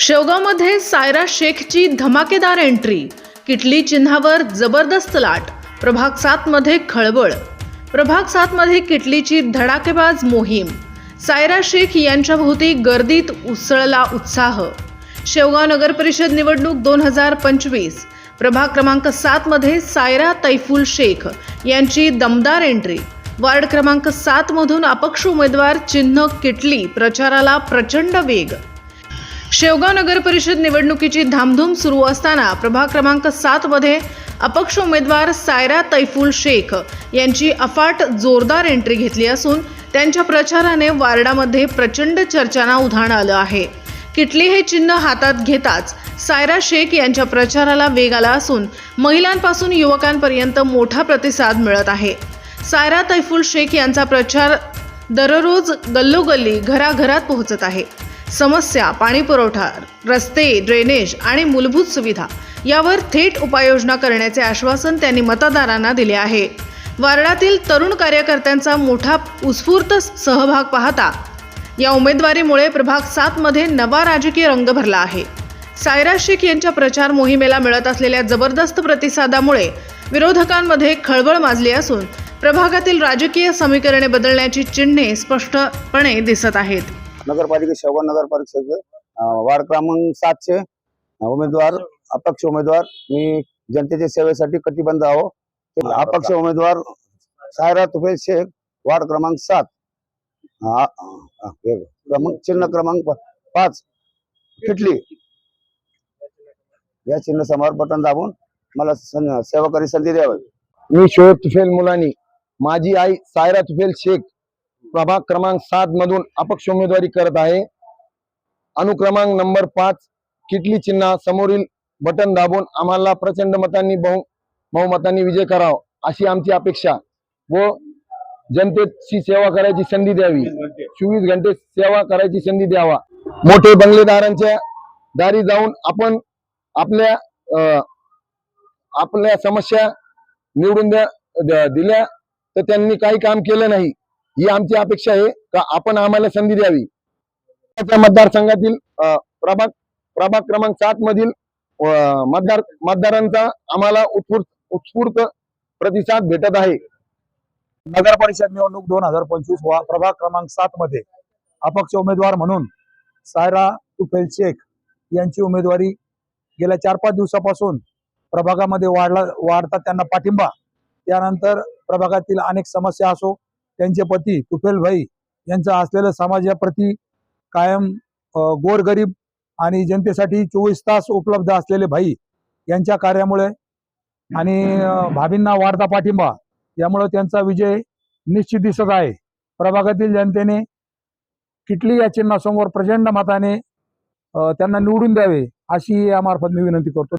शेवगावमध्ये सायरा शेखची धमाकेदार एंट्री. किटली चिन्हावर जबरदस्त लाट. प्रभाग सातमध्ये खळबळ. प्रभाग सातमध्ये किटलीची धडाकेबाज मोहीम. सायरा शेख यांच्याभोवती गर्दीत उसळला उत्साह. शेवगाव नगर परिषद निवडणूक दोन हजार पंचवीस. प्रभाग क्रमांक सातमध्ये सायरा तैफुल शेख यांची दमदार एंट्री. वार्ड क्रमांक सात मधून अपक्ष उमेदवार चिन्ह किटली प्रचाराला प्रचंड वेग. शेवगाव नगर परिषद निवडणुकीची धामधूम सुरू असताना प्रभाग क्रमांक सातमध्ये अपक्ष उमेदवार सायरा तैफुल शेख यांची अफाट जोरदार एंट्री घेतली असून त्यांच्या प्रचाराने वार्डामध्ये प्रचंड चर्चांना उधाण आलं आहे. किटली हे चिन्ह हातात घेताच सायरा शेख यांच्या प्रचाराला वेग आला असून महिलांपासून युवकांपर्यंत मोठा प्रतिसाद मिळत आहे. सायरा तैफुल शेख यांचा प्रचार दररोज गल्लोगल्ली घराघरात पोहोचत आहे. समस्या पाणीपुरवठा रस्ते ड्रेनेज आणि मूलभूत सुविधा यावर थेट उपाययोजना करण्याचे आश्वासन त्यांनी मतदारांना दिले आहे. वारडातील तरुण कार्यकर्त्यांचा मोठा उत्स्फूर्त सहभाग पाहता या उमेदवारीमुळे प्रभाग सातमध्ये नवा राजकीय रंग भरला आहे. सायरा शेख यांच्या प्रचार मोहिमेला मिळत असलेल्या जबरदस्त प्रतिसादामुळे विरोधकांमध्ये खळबळ माजली असून प्रभागातील राजकीय समीकरणे बदलण्याची चिन्हे स्पष्टपणे दिसत आहेत. नगरपालिका शेवगाव नगर परिषद अं, वार्ड क्रमांक सातचे अं, उमेदवार अपक्ष उमेदवार मी जनतेच्या सेवेसाठी कटिबंध आहो. अपक्ष उमेदवार सायरा तुफेल शेख वार्ड क्रमांक सात. हे क्रमांक चिन्ह क्रमांक पाच. किटली या चिन्ह समोर बटन दाबून मला सं- सेवा संधी द्यावी. मी शोएब तुफेल मुलानी. माझी आई सायरा तुफेल शेख प्रभाग क्रमांक सात मधून अपक्ष उमेदवारी करत आहे. अनुक्रमांक नंबर पाच किटली चिन्हा समोरील बटन दाबून आम्हाला प्रचंड मतांनी बहु बहुमतांनी विजय करावा अशी आमची अपेक्षा. व जनतेची सेवा करायची संधी द्यावी. चोवीस घंटे सेवा करायची संधी द्यावा. मोठे बंगलेदारांच्या दारी जाऊन आपण आपल्या अं, आपल्या समस्या निवडून द्या दिल्या तर त्यांनी काही काम केलं नाही. ही आमची अपेक्षा आहे का आपण आम्हाला संधी द्यावी? मतदारसंघातील प्रभाग प्रभाग क्रमांक सात मधील मतदार मतदारांचा आम्हाला उत्स्फूर्त उत्स्फूर्त प्रतिसाद भेटत आहे. नगर परिषद निवडणूक दोन हजार पंचवीस वा प्रभाग क्रमांक सात मध्ये अपक्ष उमेदवार म्हणून सायरा तुफेल शेख यांची उमेदवारी गेल्या चार पाच दिवसापासून प्रभागामध्ये वाढला वाढता त्यांना पाठिंबा. त्यानंतर प्रभागातील अनेक समस्या असो त्यांचे पती तुफेलभाई यांचं असलेलं समाजाप्रती कायम गोरगरीब आणि जनतेसाठी चोवीस तास उपलब्ध असलेले भाई यांच्या कार्यामुळे आणि भाभींना वाढता पाठिंबा यामुळे त्यांचा विजय निश्चित दिसत आहे. प्रभागातील जनतेने किटली या चिन्हासमोर प्रचंड मताने त्यांना निवडून द्यावे अशी यामार्फत मी विनंती करतो.